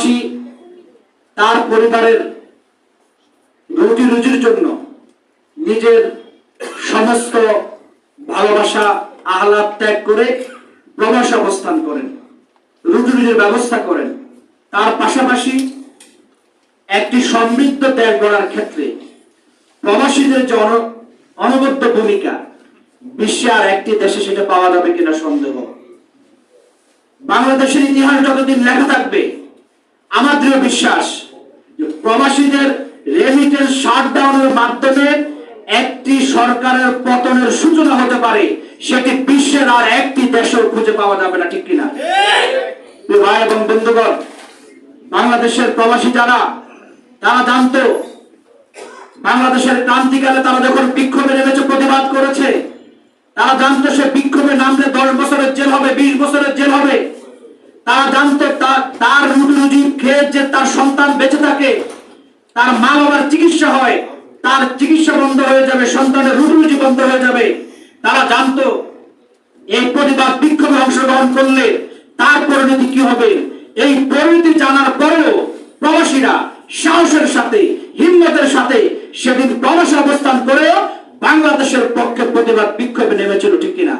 প্রবাসী তার পরিবারের রুটি রুজির জন্য নিজের সমস্ত ভালোবাসা, আহ্লাদ ত্যাগ করে প্রবাসে অবস্থান করেন রুটি রুজির ব্যবস্থা করেন। তার পাশাপাশি একটি সমৃদ্ধ ত্যাগ গড়ার ক্ষেত্রে প্রবাসীদের যে অনবদ্য ভূমিকা, বিশ্বে আর একটি দেশে সেটা পাওয়া যাবে কিনা সন্দেহ। বাংলাদেশের ইতিহাস যতদিন লেখা থাকবে আমার দৃঢ় বিশ্বাস প্রবাসীদের রেমিটেন্স শাটডাউনের মাধ্যমে একটি সরকারের পতনের সূচনা হতে পারে, সেটি বিশ্বের আর একটি দেশেও খুঁজে পাওয়া যাবে না, ঠিক কিনা? ভাই এবং বন্ধুগণ, বাংলাদেশের প্রবাসী যারা, তারা জানতো, বাংলাদেশের ক্রান্তিকালে তারা যখন বিক্ষোভে নেমেছে, প্রতিবাদ করেছে, তারা জানতো সে বিক্ষোভে নামলে দশ বছরের জেল হবে, বিশ বছরের জেল তারা জানতো তার রুটি রুজি খেয়ে যে তার সন্তান বেঁচে থাকে, তার মা বাবার চিকিৎসা হয়, তার চিকিৎসা বন্ধ হয়ে যাবে, সন্তানের রুটি রুজি বন্ধ হয়ে যাবে। তারা জানতো, এই প্রতিবাদ বিক্ষোভে অংশগ্রহণ করলে তার পরিণতি কি হবে? এই পরিণতি জানার পরেও প্রবাসীরা সাহসের সাথে, হিম্মতের সাথে সেদিন প্রবাসে অবস্থান করেও বাংলাদেশের পক্ষে প্রতিবাদ বিক্ষোভে নেমেছিল ঠিক কিনা?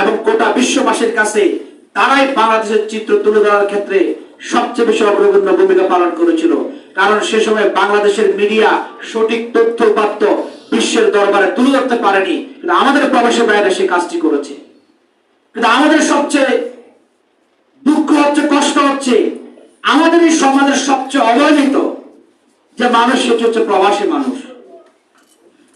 এবং গোটা বিশ্ববাসীর কাছে তারাই বাংলাদেশের চিত্র তুলে ধরার ক্ষেত্রে সবচেয়ে বেশি অগ্রগণ্য ভূমিকা পালন করেছিল। কারণ সে সময় বাংলাদেশের মিডিয়া সঠিক তথ্য উপাত্ত বিশ্বের দরবারে তুলে ধরতে পারেনি। কিন্তু আমাদের প্রবাসী বাইরে সে কাজটি করেছে। কিন্তু আমাদের সবচেয়ে দুঃখ হচ্ছে, কষ্ট হচ্ছে, আমাদের এই সমাজের সবচেয়ে অবহেলিত যে মানুষ, সেটি হচ্ছে প্রবাসী মানুষ।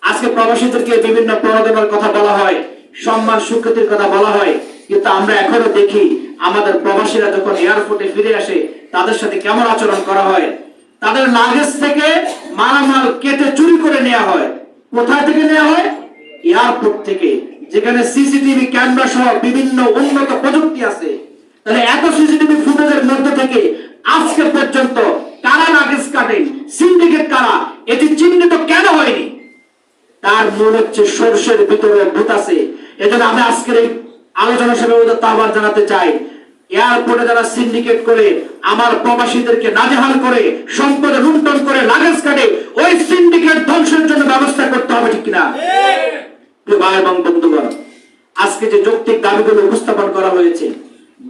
আজকে প্রবাসীদেরকে বিভিন্ন প্রণোদনার কথা বলা হয়, সম্মান, সুখ্যাতির কথা বলা হয়। কিন্তু আমরা এখনও দেখি আমাদের প্রবাসীরা যখন এয়ারপোর্টে ফিরে আসে, তাদের সাথে কেমন আচরণ করা হয়? তাদের লাগেজ থেকে মালামাল কেটে চুরি করে নেওয়া হয়। কোথায় থেকে নেওয়া হয়? এয়ারপোর্ট থেকে। যেখানে সিসিটিভি ক্যামেরা সহ বিভিন্ন উন্নত প্রযুক্তি আছে। তাহলে এত সিসিটিভি ফুটেজের মধ্যে থেকে আজকে পর্যন্ত কারা লাগেজ কাটেন? সিন্ডিকেট কারা? এটি চিহ্নিত কেন হয়নি? তার মূল হচ্ছে সর্ষের ভিতরে ভূত আছে। এজন্য আমি আজকের এই আলোচনা সভায় ওদের আহ্বান জানাতে চাই। এয়ারপোর্টে যারা সিন্ডিকেট করে, আমার প্রবাসীদেরকে নাজেহাল করে, সম্পদে লুণ্ঠন করে, লাগেজ কাটে, ওই সিন্ডিকেট ধ্বংসের জন্য ব্যবস্থা করতে হবে, ঠিক কিনা? ভাই এবং বন্ধুগণ, আজকে যে যৌক্তিক দাবিগুলো উপস্থাপন করা হয়েছে,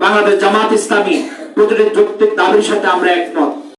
বাংলাদেশ জামাত ইসলামী প্রতিটি যৌক্তিক দাবির সাথে আমরা একমত।